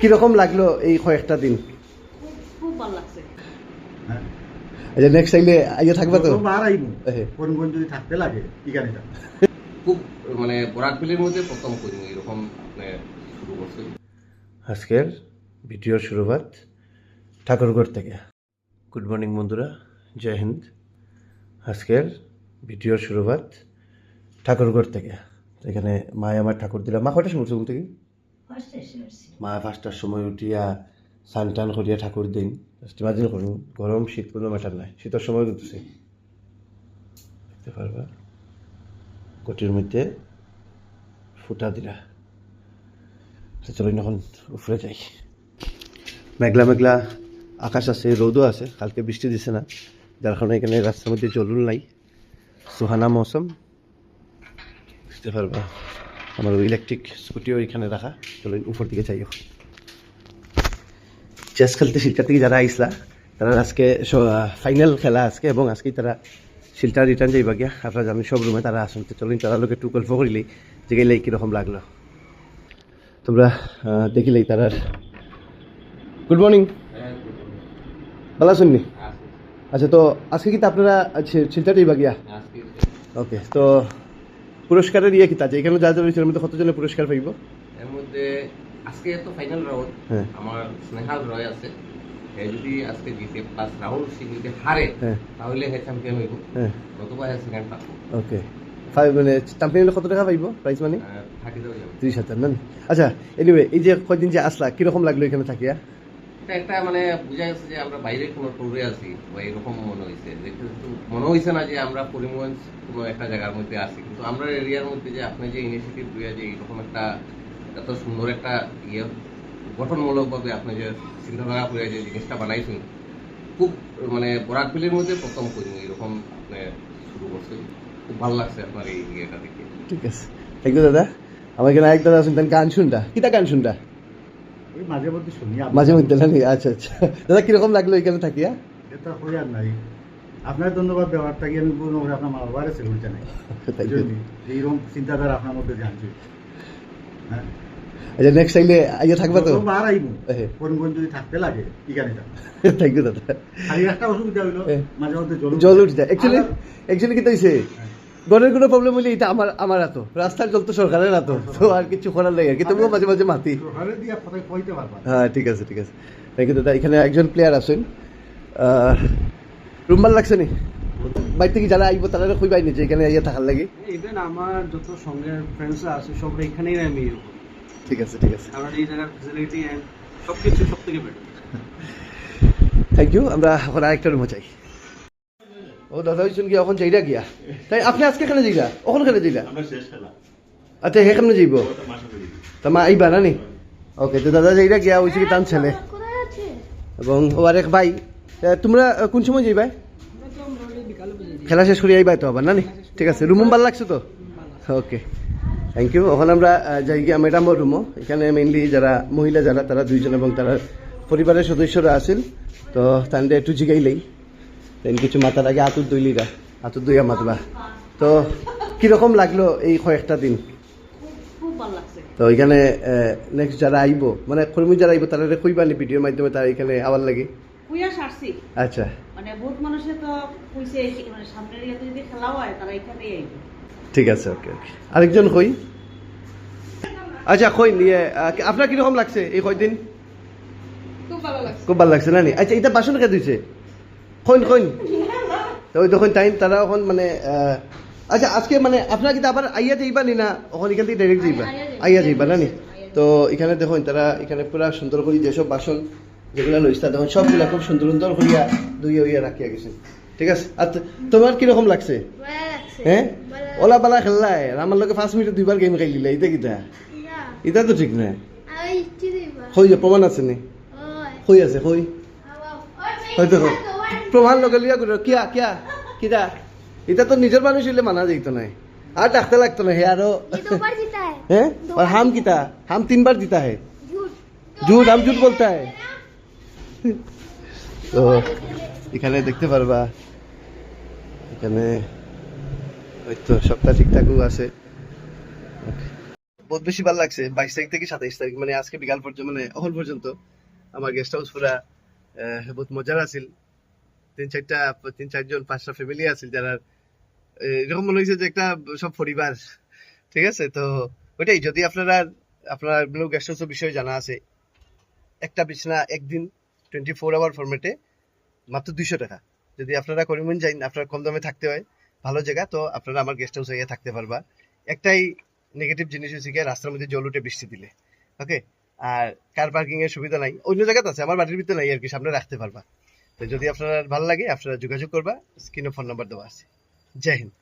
কীরকম লাগল এই কয়েকটা দিন? খুব ভালো লাগছে আচ্ছা নেক্সট টাইমে আইয়া থাকবা তো? বার আইব। হ্যাঁ। করিমগঞ্জ যদি থাকতে লাগে খুব মানে বরাকবিলের মধ্যে প্রথম করি এরকম মানে শুরু করছি। আজকের ভিডিওর শুরুয়াত ঠাকুরগড় থেকে। গুড মর্নিং বন্ধুরা জয় হিন্দ। আজকের ভিডিওর শুরুয়াত ঠাকুরগড় থেকে। এখানে মায় আমার ঠাকুর দিলাম। মা কটার সময় থেকে? মা পাঁচটার সময় উঠিয়া স্নান টান করিয়া ঠাকুর দিন ইমাজিন করুন, গরম শীত কোনো ম্যাটার নাই, শীতের সময় উঠছে দেখতে পারবা? গটির মধ্যে ফুটা দিলা। তো চলুন এখন উপরে যাই। মেঘলা মেঘলা আকাশ আছে, রোদও আছে, কালকে বৃষ্টি দিছে না, যার কারণে এখানে রাস্তার মধ্যে জলুল নাই। সুহানা মৌসুম। বুঝতে পারবা? আমার ইলেকট্রিক স্কুটিও এখানে রাখা। চলুন উপর দিকে এখন। চেস খেলতে শিলচার থেকে যারা আইসলা তারা আজকে ফাইনাল খেলা আজকে এবং আজকেই তারা শিলচার রিটার্ন যাইবা গিয়া। আপনারা জানেন সব রুমে তারা আসুন। তো চলুন তারা লোকে একটু গল্প করিলেই যে গেলে কীরকম লাগল। তোমরা দেখিলেই তারার গুড মর্নিং ভালো আছেন নি? আচ্ছা তো আজকে কিন্তু আপনারা শিলচারটাই বা গিয়া? ওকে তো পুরস্কারের ইয়ে কিতা যে এখানে যা যা রয়েছে এর মধ্যে কতজনের পুরস্কার পাইব? এর মধ্যে আজকে তো ফাইনাল রাউন্ড হ্যাঁ। আমার স্নেহাল রয় আছে। হে যদি আজকে জিতে প্লাস রাহুল সিং যদি হারে হ্যাঁ। তাহলে হে চ্যাম্পিয়ন হইব। হ্যাঁ। নতুবা হে সেকেন্ড পাবো। ওকে। ফাইভ মানে চ্যাম্পিয়ন কত টাকা পাইব? প্রাইজ মানে ত্রিশ হাজার না? আচ্ছা এনিওয়ে এই যে কয়দিন যে আসলা কীরকম লাগল এখানে থাকিয়া? এটা একটা মানে বোঝা গেছে যে আমরা বাইরে কোনো ট্যুরে আছি বা এরকম মনে হয়েছে। যে কিন্তু মনে হয়েছে না যে আমরা করিমগঞ্জ কোনো একটা জায়গার মধ্যে আছি। কিন্তু আমরা এরিয়ার মধ্যে যে আপনি যে ইনিশিয়েটিভ দিয়ে যে এরকম একটা এত সুন্দর একটা ইয়ে গঠনমূলকভাবে আপনি যে চিন্তাধারা করে যে জিনিসটা বানাইছেন, খুব মানে বরাকবিলের মধ্যে প্রথম করি এরকম আপনি শুরু করছেন। খুব ভালো লাগছে আপনার এই ইয়েটা দেখে। ঠিক আছে। থ্যাংক ইউ দাদা। আমার এখানে দাদা তার গান শুনটা। কিতা গান শুনটা? মাঝে মধ্যে শুনি মাঝে মধ্যে না আচ্ছা আচ্ছা। দাদা কীরকম লাগল এখানে থাকিয়া এটা হই আর নাই। আপনার ধন্যবাদ দেওয়ার থাকি আমি বলব আপনার মা বাবারে সেলুনটা নাই এইরকম চিন্তাধারা আপনার মধ্যে জানছি। হ্যাঁ? আচ্ছা নেক্সট টাইমে আইয়া থাকবা তো? বার আইব। হ্যাঁ। করিমগঞ্জ যদি থাকতে লাগে ঠিকানিটা থ্যাংক ইউ দাদা। খালি একটা অসুবিধা হইল হ্যাঁ। মাঝে মধ্যে জল উঠে যায় অ্যাকচুয়ালি অ্যাকচুয়ালি কি হ্যাঁ। গড়ের কোনো প্রবলেম হলে এটা আমার আমার এতো। রাস্তার জল তো সরকারের এতো তো আর কিছু করার লাগে আর কি তবুও মাঝে মাঝে মাতি। হ্যাঁ ঠিক আছে ঠিক আছে। থ্যাংক ইউ দাদা এখানে একজন প্লেয়ার আছেন। রুম ভালো লাগছে নি? বাইর থেকে যারা আইব তারা বাইনি যে এখানে ইয়ে থাকার লাগে? ইভেন আমার যত সঙ্গের ফ্রেন্ডসরা আছে সব এখানেই আমি ঠিক আছে ঠিক আছে। কারণ এই জায়গার অ্যান্ড সব কিছু সব থেকে বেটার থ্যাংক ইউ আমরা এখন আরেকটা রুমে চাই ও দাদা হয়েছেন কি এখন যাইরা গিয়া? তাই আপনি আজকে এখানে যাইরা ওখানে খেলে। যাইরা আচ্ছা সেখানে যাইব? তা মা আইবা না নি? ওকে তো দাদা যাইরা গিয়া হয়েছে কি টান ছেলে। এবং ও আরেক ভাই। তোমরা কোন সময় যাইবা খেলা শেষ করে আইবা তো আবার না নি? ঠিক আছে রুম ভালো লাগছে তো? ওকে থ্যাংক ইউ ওখানে আমরা যাই গিয়া ম্যাডামর রুমও এখানে মেইনলি যারা মহিলা যারা তারা দুইজন এবং তারা পরিবারের সদস্যরা আছেন তো তাদের একটু জিগাইলেই। দেন কিছু মাথার আগে আতুর দইলিরা আতুর দইয়া মাতবা। তো কীরকম লাগল এই কয়েকটা দিন? খুব খুব ভালো লাগছে তো এখানে নেক্সট যারা আইব মানে কর্মী যারা আইব তারা কইবানি ভিডিওর মাধ্যমে তারা এখানে আবার লাগে? কুইয়া সারছি। আচ্ছা। মানে বহুত মানুষে তো কইছে মানে সামনের ইয়াতে যদি খেলা হয় তারা এখানেই আইবে ঠিক আছে ওকে ওকে আরেকজন কই? আচ্ছা কই নিয়ে আপনার কীরকম লাগছে এই কয়দিন? খুব ভালো লাগছে। খুব ভালো লাগছে না নি? আচ্ছা এটা বাসন কে দিছে? কইন তো ওই তখন টাইম তারা এখন মানে আচ্ছা আজকে মানে আপনারা কিন্তু আবার আইয়া যাইবা নি না? ওখান এখান থেকে ডাইরেক্ট যাইবা? আইয়া যাইবা। না নি? তো এখানে দেখুন তারা এখানে পুরা সুন্দর করে যেসব বাসন যেগুলো লইছে দেখুন সবগুলা খুব সুন্দর সুন্দর করিয়া দুইয়া উইয়া রাখিয়া গেছে। ঠিক আছে? আর তোমার কীরকম লাগছে? হ্যাঁ? ওলা পালা খেললাই আমার লোকে পাঁচ মিনিট দুইবার গেম খেলিলে এটা কিটা? এটা তো ঠিক না। দিবা প্রমাণ আছে নি? কই আছে আবার হয়তো প্রমাণ লগে লিয়া করে কিয়া কিয়া কিতা? এটা তো নিজের মানুষ হইলে মানা যাইত নাই। আর ডাকতে লাগতো না হে আরও হ্যাঁ হাম কিতা? হাম তিনবার জিতা হে ঝুট হাম ঝুট বলতে হয় তো এখানে দেখতে পারবা। এখানে হয়তো সবটা ঠিকঠাকও আছে। বহুত বেশি ভালো লাগছে বাইশ তারিখ থেকে সাতাইশ তারিখ মানে আজকে বিকাল পর্যন্ত মানে অহল পর্যন্ত। আমার গেস্ট হাউস পুরা বহুত মজার আছিল। তিন চারটা তিন চারজন পাঁচটা ফ্যামিলি আছিল যারা এরকম মনে হয়েছে যে একটা সব পরিবার, ঠিক আছে? তো ওইটাই, যদি আপনারা, আপনার গেস্ট হাউসের বিষয়ে জানা আছে, একটা বিছনা একদিন টোয়েন্টি ফোর আওয়ার ফরম্যাটে মাত্র দুইশো টাকা। যদি আপনারা করিমগঞ্জ যাই আপনার কম দামে থাকতে হয়, ভালো জায়গা, তো আপনারা আমার গেস্ট হাউসে গিয়ে থাকতে পারবা। একটাই নেগেটিভ জিনিস হচ্ছে গিয়ে রাস্তার মধ্যে জল উঠে বৃষ্টি দিলে ওকে আর কার পার্কিং এর সুবিধা নাই, অন্য জায়গাতে আছে, আমার বাড়ির ভিতরে নাই আর কি, সামনে রাখতে পারবা। তো যদি আপনার ভালো লাগে, আপনারা যোগাযোগ করবা, স্ক্রিনে ফোন নাম্বার দেওয়া আছে। জয় হিন্দ।